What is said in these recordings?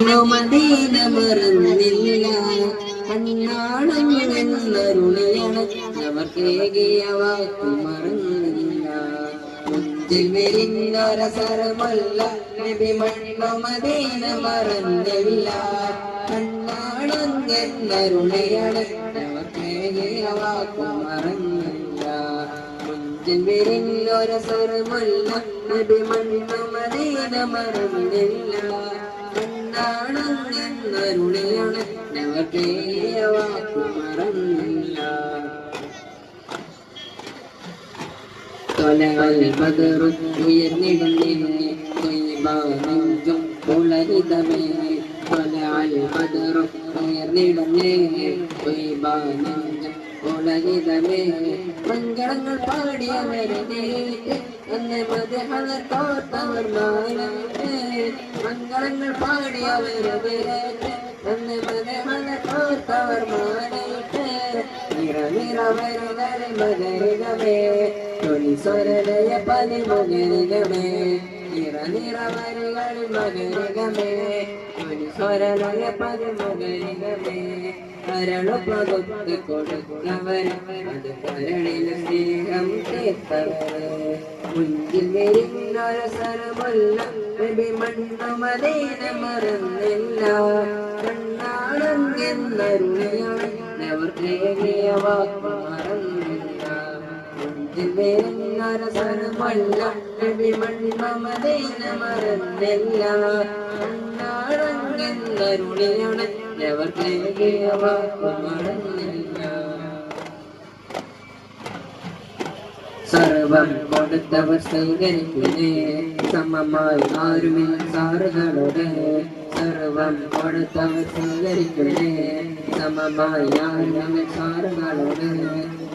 Medina മറന്നില്ല കണ്ണാണെന്നരുളിയാണ് അവർക്കേകിയ വാക്കു മറന്നില്ല വിരിഞ്ഞൊരസരമല്ല നബി മണ്ണു മദീന മറന്നില്ല കണ്ണാണെന്നരുളിയാണ് അവർക്കേകിയ വാക്കു മറന്നില്ല മുഞ്ചിൽ വിരിഞ്ഞൊരസരമല്ല നബി മദീന മറന്നില്ല കണ്ണാണെന്നരുളിയാണ് നവകേയ വാക്കു മറന്നില്ല പുളരിതമേ മതഹള തോർത്തവർ മാനേട്ട് നിറ നിറ വരുന്നറി മകരികമേ വരുന്നൊരസരമല്ല നബി മറന്നില്ല കണ്ണാടൻ എന്നരുളിയാണ് നവർക്കേകിയ വാക്കു വാക്കു സർവം കൊടുത്തവർ സ്വീകരിക്കുന്നേ സമമായി ആരുമിൽ സാറുകളുടെ. സർവം കൊടുത്തവർ സ്വീകരിക്കുന്നേ സമമായി സാറുകളോട്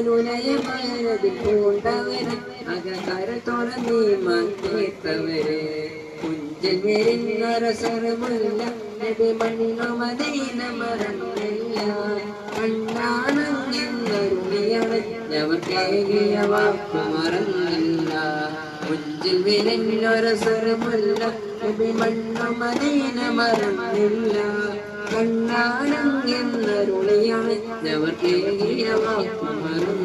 അനുനയമാനതി പൂണ്ടവരെ അകക്കരു തുറന്നീ മന്ദിട്ടവരെ കുഞ്ചൻ വരുന്നൊരസരമുള്ള നബി മണ്ണു മദീന മറന്നില്ല കണ്ണാണെന്നരുളിയാണ് ഞവർക്കേകിയ വാക്കു മറന്നില്ല കുഞ്ചിൽ വിരഞ്ഞൊരസരമുള്ള നബി മണ്ണു മദീന മറന്നില്ല. കണ്ണാണെന്നരുളിയാണ് ഞവർക്കേകിയ വാക്കു മറന്നില്ല